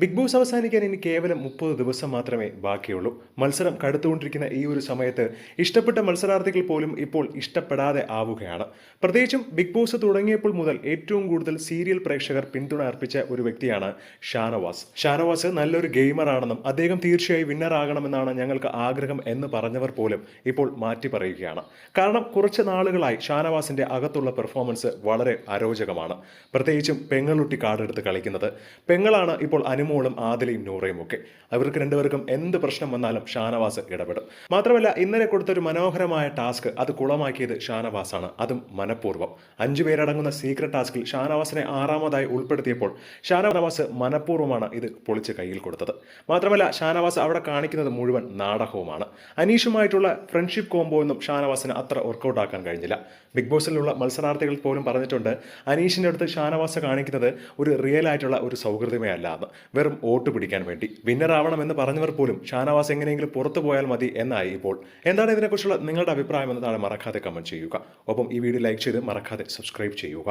Big boss അവസാനിക്കാൻ ഇനി കേവലം മുപ്പത് ദിവസം മാത്രമേ ബാക്കിയുള്ളൂ. മത്സരം കടുത്തുകൊണ്ടിരിക്കുന്ന ഈ ഒരു സമയത്ത് ഇഷ്ടപ്പെട്ട മത്സരാർത്ഥികൾ പോലും ഇപ്പോൾ ഇഷ്ടപ്പെടാതെ ആവുകയാണ്. പ്രത്യേകിച്ചും ബിഗ് ബോസ് തുടങ്ങിയപ്പോൾ മുതൽ ഏറ്റവും കൂടുതൽ സീരിയൽ പ്രേക്ഷകർ പിന്തുണ അർപ്പിച്ച ഒരു വ്യക്തിയാണ് ഷാനവാസ്. ഷാനവാസ് നല്ലൊരു ഗെയിമറാണെന്നും അദ്ദേഹം തീർച്ചയായും വിന്നർ ആകണമെന്നാണ് ഞങ്ങൾക്ക് ആഗ്രഹം എന്ന് പറഞ്ഞവർ പോലും ഇപ്പോൾ മാറ്റി പറയുകയാണ്. കാരണം കുറച്ച് നാളുകളായി ഷാനവാസിന്റെ അകത്തുള്ള പെർഫോമൻസ് വളരെ അരോചകമാണ്. പ്രത്യേകിച്ചും പെങ്ങളുട്ടി കാർഡെടുത്ത് കളിക്കുന്നത്. പെങ്ങളാണ് ഇപ്പോൾ അനുമോളും ആദിലയും നൂറയും ഒക്കെ അവർക്ക് രണ്ടുപേർക്കും എന്ത് പ്രശ്നം വന്നാലും ഷാനവാസ് ഇടപെടും. മാത്രമല്ല ഇന്നലെ കൊടുത്തൊരു മനോഹരമായ ടാസ്ക് അത് കുളമാക്കിയത് ഷാനവാസാണ്. അതും മനഃപൂർവം. അഞ്ചു പേരടങ്ങുന്ന സീക്രട്ട് ടാസ്കിൽ ഷാനവാസിനെ ആറാമതായി ഉൾപ്പെടുത്തിയപ്പോൾ ഷാനവാസ് മനഃപൂർവമാണ് ഇത് പൊളിച്ച് കയ്യിൽ കൊടുത്തത്. മാത്രമല്ല ഷാനവാസ് അവിടെ കാണിക്കുന്നത് മുഴുവൻ നാടകവുമാണ്. അനീഷുമായിട്ടുള്ള ഫ്രണ്ട്ഷിപ്പ് കോംബോ ഒന്നും ഷാനവാസിന് അത്ര വർക്കൗട്ട് ആക്കാൻ കഴിഞ്ഞില്ല. ബിഗ് ബോസിലുള്ള മത്സരാർത്ഥികൾ പോലും പറഞ്ഞിട്ടുണ്ട് അനീഷിന്റെ അടുത്ത് ഷാനവാസ് കാണിക്കുന്നത് ഒരു റിയൽ ആയിട്ടുള്ള ഒരു സൗഹൃദമേ അല്ല എന്ന്. വെറും വോട്ട് പിടിക്കാൻ വേണ്ടി. വിന്നർ ആവണമെന്ന് പറഞ്ഞവർ പോലും ഷാനവാസ് എങ്ങനെയെങ്കിലും പുറത്തു പോയാൽ മതി എന്നായി ഇപ്പോൾ. എന്താണ് ഇതിനെക്കുറിച്ചുള്ള നിങ്ങളുടെ അഭിപ്രായം എന്ന് താഴെ മറക്കാതെ കമന്റ് ചെയ്യുക. ഒപ്പം ഈ വീഡിയോ ലൈക്ക് ചെയ്ത് മറക്കാതെ സബ്സ്ക്രൈബ് ചെയ്യുക.